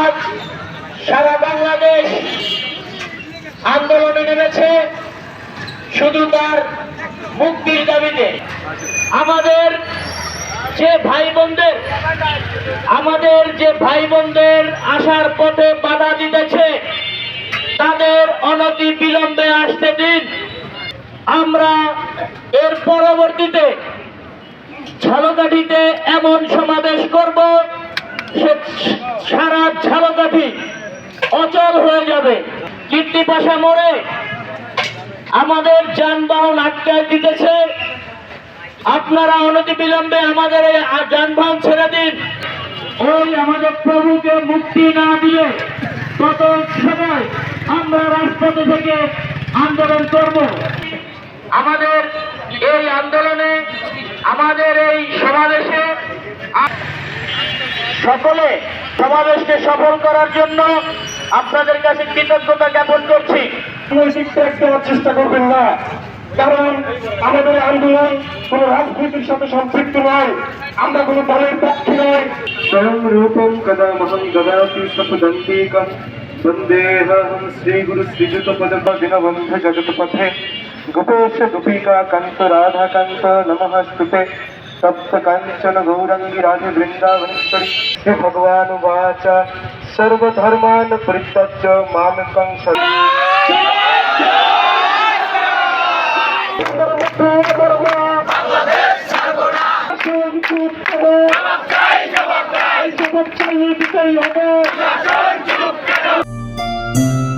আজ সারা বাংলাদেশ আন্দোলনে নেমেছে শুধু তার মুক্তির দাবিতে। আমাদের যে ভাই বোনদের আমাদের যে ভাই বোনদের আসার পথে বাধা দিতেছে, তাদের অনতি বিলম্বে আসতে দিন। আমরা এর পরবর্তীতে ঝালকাঠিতে এমন সমাবেশ করব সারা ঝালকাঠি অচল হয়ে যাবে। কীর্তিপাশা মোড়ে আমাদের যানবাহন আটকায় দিতেছে। আপনারা অনতি বিলম্বে আমাদের যানবাহন ছেড়ে দিন। ওই আমাদের প্রভুকে মুক্তি না দিয়ে তত সময় আমরা রাজপথে থেকে আন্দোলন করব। আমাদের এই আন্দোলনে আমাদের এই সমাবেশে সকলে সমাবেশকে সফল করার জন্য আপনাদের কাছে কৃতজ্ঞতা জ্ঞাপন করছি। চেষ্টা করবেন না। কারণ আমাদের আন্দোলন কোন রাজনীতির সাথে সম্পৃক্ত নয়। আমরা কোন দলের পক্ষে নয়। স্বয়ং রূপম কদা মহং দদাতি সপদন্তিকম। वन्देऽहं श्रीगुरुश्रीयुतपददिनबन्ध जगत्पथे गोपेश गोपिका कान्त राधाकान्त नमःस्तुते तप्त काञ्चन गौरङ्गी राधे वृन्दावनेश्वरि हे भगवानुवाच सर्वधर्मान् परित्यज्य मामकं शरणं you